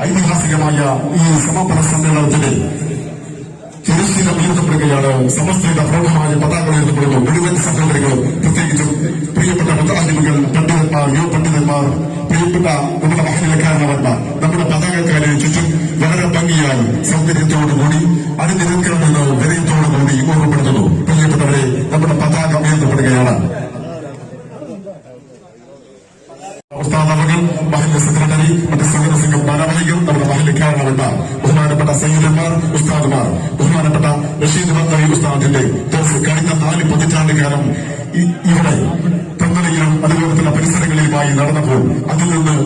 ഐതിഹാസികമായ ഈ സമാപന സമ്മേളനത്തിന് തിരശ്ശീല ഉയർത്തപ്പെടുകയാണ്. സമസ്തയുടെ പ്രൗഢമായ പതാക ഉയർത്തപ്പെടുന്നു. മുഴുവൻ സഹോദരികളും പ്രത്യേകിച്ചും പ്രിയപ്പെട്ട മുത്തറാജിമുകൾ പണ്ഡിതന്മാർ യുവ പണ്ഡിതന്മാർ പ്രിയപ്പെട്ട നമ്മുടെ മഹാനിലക്കാരനവന്മാർ നമ്മുടെ പതാകക്കാരെ ചുറ്റും വളരെ ഭംഗിയായി സൗകര്യത്തോടുകൂടി അണിനിരക്കണമെന്ന് വിനയത്തോടുകൂടി ഓർമ്മപ്പെടുത്തുന്നു പ്രിയപ്പെട്ടവരെ നമ്മുടെ പതാക ഉയർത്തപ്പെടുകയാണ് ഉസ്താദവകൾ മഹിള സെക്രട്ടറി മറ്റ് സംഘടന സംഘം ഭാരവാഹികൾ നമ്മുടെ മഹിളക്കാരണവന്മാർ ബഹുമാനപ്പെട്ട സയ്യിദന്മാർ ഉസ്താദുമാർ ബഹുമാനപ്പെട്ട റഷീദ് ബന്ദി ഉസ്താദിന്റെ കഴിഞ്ഞ നാല് പതിറ്റാണ്ടുകാലം ഇ- ഇവിടെ അതുപോലെ തന്നെ പരിസരങ്ങളിലുമായി നടന്നപ്പോൾ അതിൽ നിന്ന്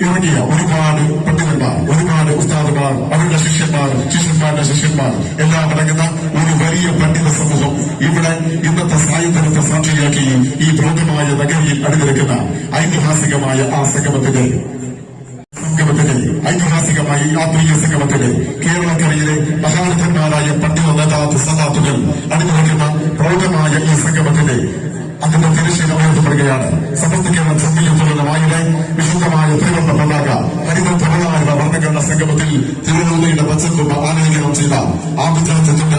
ഇറങ്ങിയ ഒരുപാട് പണ്ഡിതന്മാർ ഒരുപാട് ഉസ്താദുമാർ അവരുടെ ശിഷ്യന്മാർ ശിഷ്യന്മാരുടെ ശിഷ്യന്മാർ എല്ലാം അടങ്ങുന്ന ഒരു വലിയ ഇവിടെ ഇന്നത്തെ സായുധനത്തെ സാക്ഷിയാക്കി ഈ ഭ്രമമായ നഗരിയിൽ അണിനിരക്കുന്ന ഐതിഹാസികമായ ആ സംഗമത്തിന്റെ സംഗമത്തിന്റെ ഐതിഹാസികമായ ആ പ്രിയ സംഗമത്തിന്റെ കേരളക്കരയിലെ മഹാരഥന്മാരായ പണ്ഡിത നേതാവ് സദാത്തുകൾ അണിനിരക്കുന്ന പ്രൗഢമായ ഈ സംഗമത്തിന്റെ അതിന്റെ തിരശ്ശീല ഉയർത്തപ്പെടുകയാണ്. സമസ്ത കേരള സമ്മേളനത്തിലുള്ള വായുടെ വിശുദ്ധമായ ത്രിവർണ പതാക തമിഴ്നാടിന്റെ വർണങ്ങളുടെ സംഗമത്തിൽ തിരുവനന്തയുടെ പച്ചക്കുമ്പ ആനയനം ചെയ്ത ആഭിജാത്യത്തിന്റെ